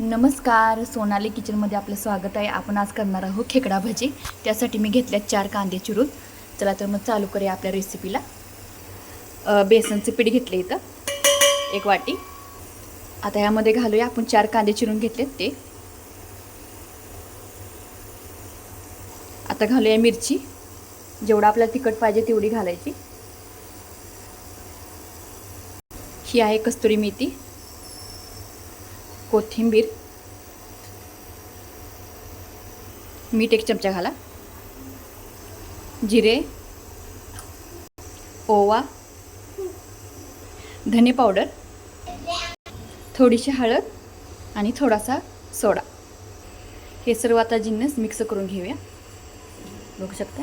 नमस्कार सोनाली किचनमध्ये आपलं स्वागत आहे. आपण आज करणार आहोत खेकडा भजी. त्यासाठी मी घेतल्या चार कांदे चिरून. चला तर मग चालू करूया आपल्या रेसिपीला बेसनचं पीठ घेतलं इथं. एक वाटी. आता यामध्ये घालूया आपण चार कांदे चिरून घेतलेत ते. आता घालूया मिरची. जेवढं आपल्याला तिखट पाहिजे तेवढी घालायची. ही आहे कस्तुरी मेथी. कोथिंबीर. मीठ एक चमचा घाला. जिरे. ओवा. धने पावडर. थोडीशी हळद आणि थोडासा सोडा. हे सर्व आता जिन्नस मिक्स करून घेऊया. बघू शकता?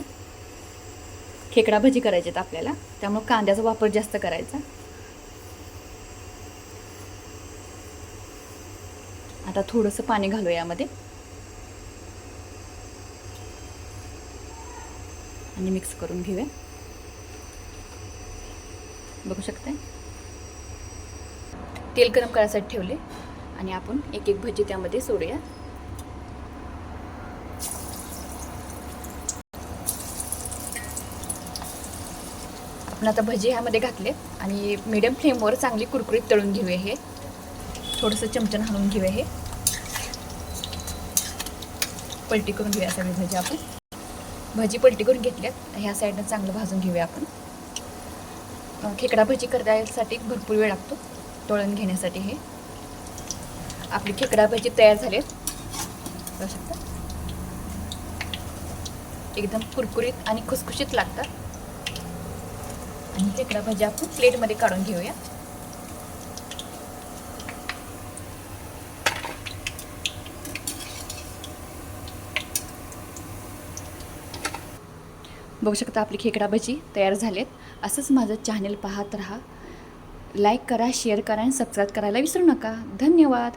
खेकडा भजी करायचे आहेत आपल्याला. त्यामुळे कांद्याचा वापर जास्त करायचा. आता थोडंसं पाणी घालू यामध्ये. आणि मिक्स करून घेऊया. बघू शकताय? तेल गरम करायसाठी ठेवले. आणि आपण एक एक भजी त्यामध्ये सोडूया. आपण आता भजी ह्यामध्ये घातले. आणि मीडियम फ्लेमवर चांगली कुरकुरीत तळून घेऊया हे. थोडंसं चमचन हलवून घेऊया हे. पलटी करून घेऊया सगळी भाजी आपण. भजी पलटी करून घेतल्यात. ह्या साईडनं चांगलं भाजून घेऊया आपण. खेकडा भजी करण्यासाठी भरपूर वेळ लागतो. तळण घेण्यासाठी हे. आपली खेकडा भजी तयार झाली. शकता. एकदम कुरकुरीत आणि खुसखुशीत लागतात. आणि खेकडा भाजी आपण प्लेटमध्ये काढून घेऊया. बघू शकता आपली खेकडा भजी तयार झालेत. असंच माझं चॅनल पाहत राहा. लाईक करा शेअर करा आणि सबस्क्राईब करायला विसरू नका. धन्यवाद.